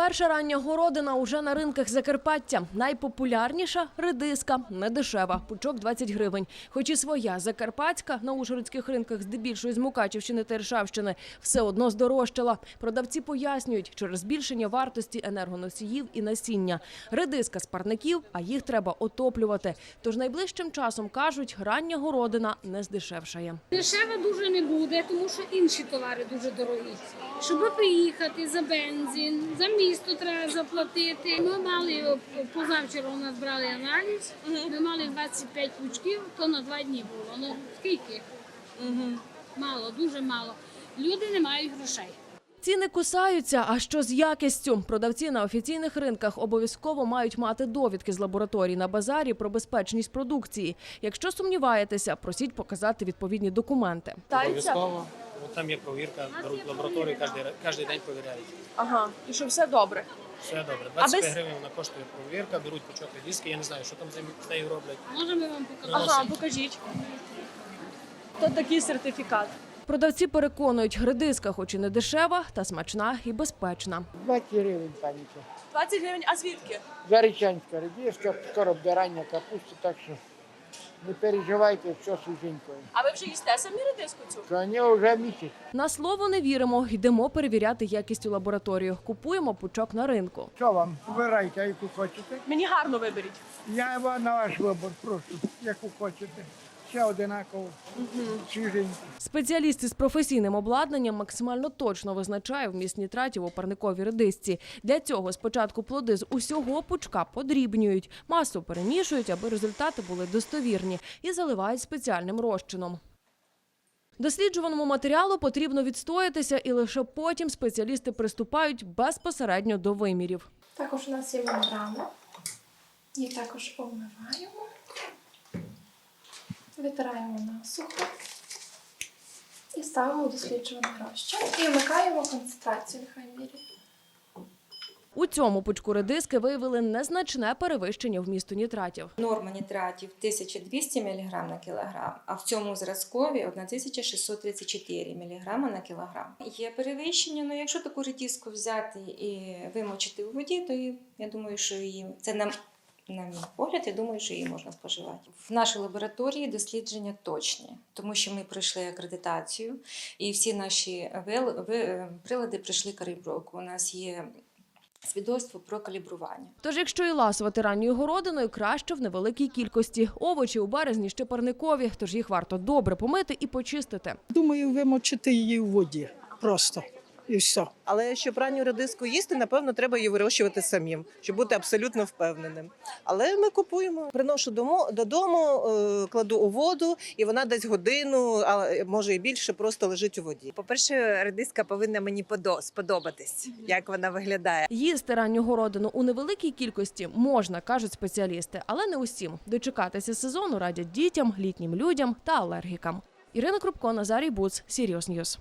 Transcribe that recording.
Перша рання городина уже на ринках Закарпаття. Найпопулярніша редиска, недешева, пучок 20 гривень. Хоч і своя закарпатська на ужгородських ринках, здебільшого з Мукачівщини та Іршавщини, все одно здорожчала. Продавці пояснюють, через збільшення вартості енергоносіїв і насіння. Редиска з парників, а їх треба отоплювати. Тож найближчим часом кажуть, рання городина не здешевшає. Дешево дуже не буде, тому що інші товари дуже дорогі. Щоб приїхати за бензин, за місто треба заплатити. Ми мали позавчора у нас брали аналіз. Ми мали 25 пучків, то на два дні було. Ну скільки? Мало, дуже мало. Люди не мають грошей. Ціни кусаються. А що з якістю? Продавці на офіційних ринках обов'язково мають мати довідки з лабораторій на базарі про безпечність продукції. Якщо сумніваєтеся, просіть показати відповідні документи. Обов'язково. От там є провірка, беруть лабораторію, кожен, кожен день перевіряють. Ага, і що все добре. Все добре. А 25 без- гривень вона коштує провірка, беруть пучок диски, я не знаю, що там з ним- нею роблять. Можемо вам показати? Ага, покажіть. То такий сертифікат. Продавці переконують, редиска, хоч і не дешева, та смачна і безпечна. 20 гривень, паніка. 20 гривень, а звідки? Зарічанська редиска, скоро обдирання капусти, так що не переживайте, все жінкою, А ви вже їсте самі редиску цю? Коні вже місяць. На слово не віримо, йдемо перевіряти якість у лабораторію. Купуємо пучок на ринку. Що вам? Вибирайте, яку хочете. Мені гарно виберіть. Я вам на ваш вибір, прошу, яку хочете. Все одинаково, свіженько. Спеціаліст із професійним обладнанням максимально точно визначає вміст нітратів у парниковій редисці. Для цього спочатку плоди з усього пучка подрібнюють, масу перемішують, аби результати були достовірні, і заливають спеціальним розчином. Досліджуваному матеріалу потрібно відстоятися, і лише потім спеціалісти приступають безпосередньо до вимірів. Також у нас є мембрана. Її також обмиваємо. Витираємо насухо. І ставимо досліджуваний розчин. І вмикаємо концентрацію, нехай міряє. У цьому пучку редиски виявили незначне перевищення вмісту нітратів. Норма нітратів 1200 мг на кілограм, а в цьому зразкові 1634 мг на кілограм. Є перевищення, але якщо таку редиску взяти і вимочити у воді, то я думаю, що її це нам. На мій погляд, я думаю, що її можна споживати. В нашій лабораторії дослідження точні, тому що ми пройшли акредитацію, і всі наші прилади пройшли калібровку. У нас є свідоцтво про калібрування. Тож, якщо і ласувати ранньою городиною, краще в невеликій кількості. Овочі у березні ще парникові, тож їх варто добре помити і почистити. Думаю, вимочити її в воді просто і все. Але щоб ранню редиску їсти, напевно, треба її вирощувати самим, щоб бути абсолютно впевненим. Але ми купуємо, приношу домо- додому, е, кладу у воду, і вона десь годину, а може і більше, просто лежить у воді. По-перше, редиска повинна мені подо- сподобатись, як вона виглядає. Їсти ранню городину у невеликій кількості можна, кажуть спеціалісти, але не усім. Дочекатися сезону радять дітям, літнім людям та алергікам. Ірина Крупко, Назарій Буц, Сіріус Ньюс.